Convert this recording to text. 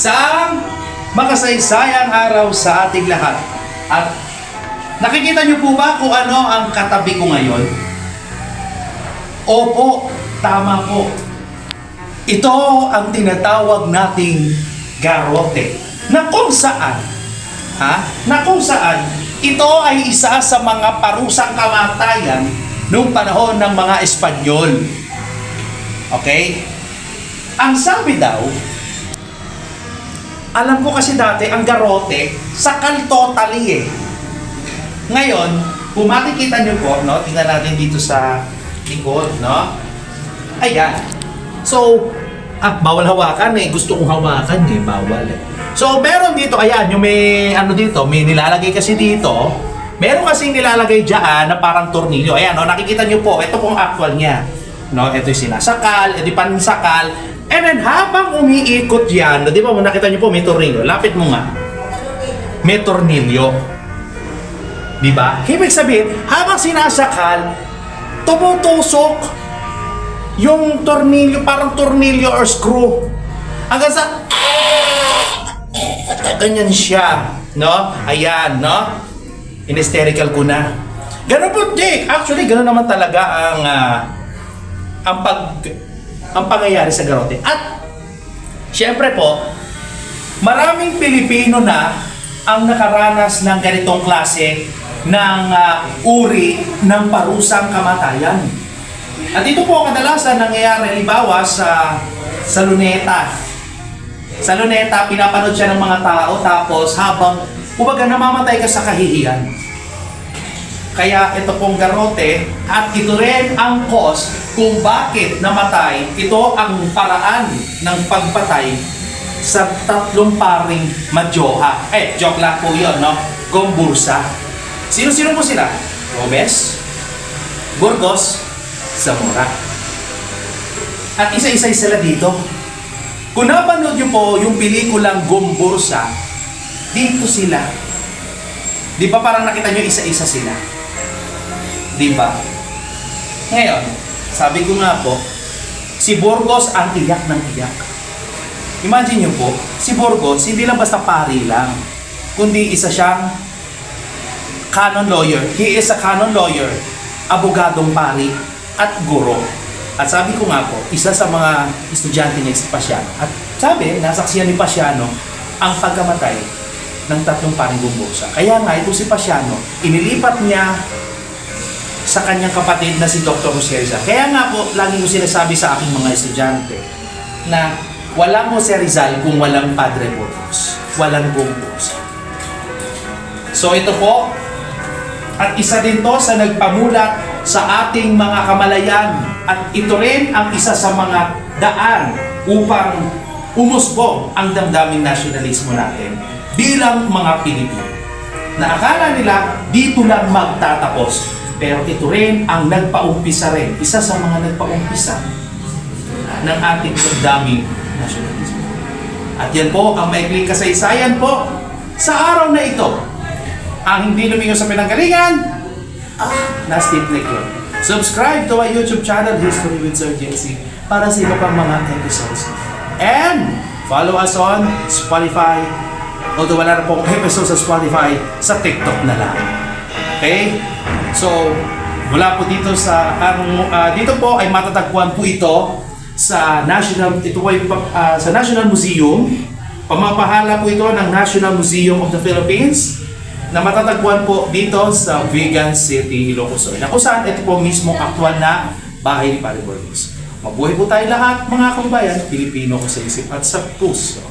Isang makasaysayang araw sa ating lahat. At nakikita niyo po ba kung ano ang katabi ko ngayon? Opo, tama po. Ito ang tinatawag nating garote. Na kung saan, ha? Na kung saan, ito ay isa sa mga parusang kamatayan noong panahon ng mga Espanyol. Okay? Ang sabi daw, alam ko kasi dati, ang garote, sakal totally eh. Ngayon, kung makikita nyo po, no, tingnan natin dito sa likod, no? Ayan. So, ah, bawal hawakan eh. Gusto kong hawakan eh, bawal eh. So, meron dito, ayan, yung may, ano dito, may nilalagay kasi dito. Meron kasing nilalagay dyan na parang tornilyo. Ayan, no, nakikita nyo po, ito pong actual niya. No, ito yung sinasakal, ito yung pansakal. And then, habang umiikot yan, di ba, nakita nyo po, may tornilyo. Lapit mo nga. May tornilyo. Di ba? Ibig sabihin, habang sinasakal, tumutusok yung tornilyo, parang tornilyo or screw. Hanggang sa... Ganyan siya. No? Ayan, no? In-hysterical ko na. Ganun po, Jake. Actually, ganun naman talaga ang... ah, ang pag... ang pangyayari sa garote. At, syempre po, maraming Pilipino na ang nakaranas ng ganitong klase ng ah, uri ng parusang kamatayan. At ito po kadalasan nangyayari halimbawa sa sa luneta. Sa luneta, pinapanood siya ng mga tao tapos habang kumbaga namamatay ka sa kahihiyan. Kaya ito pong garote at ito rin ang cause kung bakit namatay. Ito ang paraan ng pagpatay sa tatlong paring madyoha. Eh, joke lang po yun, no? Gombursa. Sino-sino po sila? Gomez, Burgos, Zamora. At isa-isa sila dito. Kung napanood niyo po yung pelikulang Gombursa, dito sila. Di ba parang nakita niyo isa-isa sila? Di ba? Ngayon, sabi ko nga po, si Burgos ang iyak ng iyak. Imagine niyo po, si Burgos hindi lang basta pari lang, kundi isa siyang canon lawyer. He is a canon lawyer, abogadong pari, at guro. At sabi ko nga po, isa sa mga estudyante niya si Pasiano. At sabi, nasaksiyan ni Pasiano ang pagkamatay ng tatlong paring gumbosa. Kaya nga, ito si Pasiano, inilipat niya sa kanyang kapatid na si Dr. Jose Rizal. Kaya nga po, lagi ko sinasabi sa aking mga estudyante na walang Jose Rizal kung walang Padre Burgos. Walang gumbosa. So ito po, at isa din to sa nagpamulat sa ating mga kamalayan at ito rin ang isa sa mga daan upang umusbong ang damdaming nasyonalismo natin bilang mga Pilipino. Na akala nila dito lang magtatapos. Pero ito rin ang nagpaumpisa rin, isa sa mga nagpaumpisa ng ating damdaming nasyonalismo. At yan po ang maikling kasaysayan po sa araw na ito ang hindi lumingo sa pinanggalingan, ah, na-stiff neck yun. Subscribe to our YouTube channel, History with Sir JC, para sa iba pang mga episodes. And follow us on Spotify. Although wala na pong episode sa Spotify, sa TikTok na lang. Okay? So, mula po dito sa, ang, ah, dito po ay matatagpuan po ito sa National, ito po ay ah, sa National Museum. Pamapahala po ito ng National Museum of the Philippines na matatagpuan po dito sa Vigan City, Ilocos Sur. Na kung saan ito po mismo aktual na bahay ni Pare Burgos. Mabuhay po tayo lahat mga kababayan, Pilipino ko sa isip at sa puso.